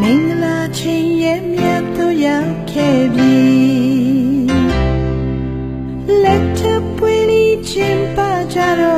မင်္ဂလာချင်းရဲ့မြတ်သူရောက်ခဲ့ပြီလက်ထပ်ပွေလီချင်းပါကြတော့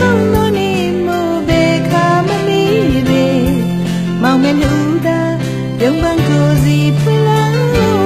Don't banco si puelang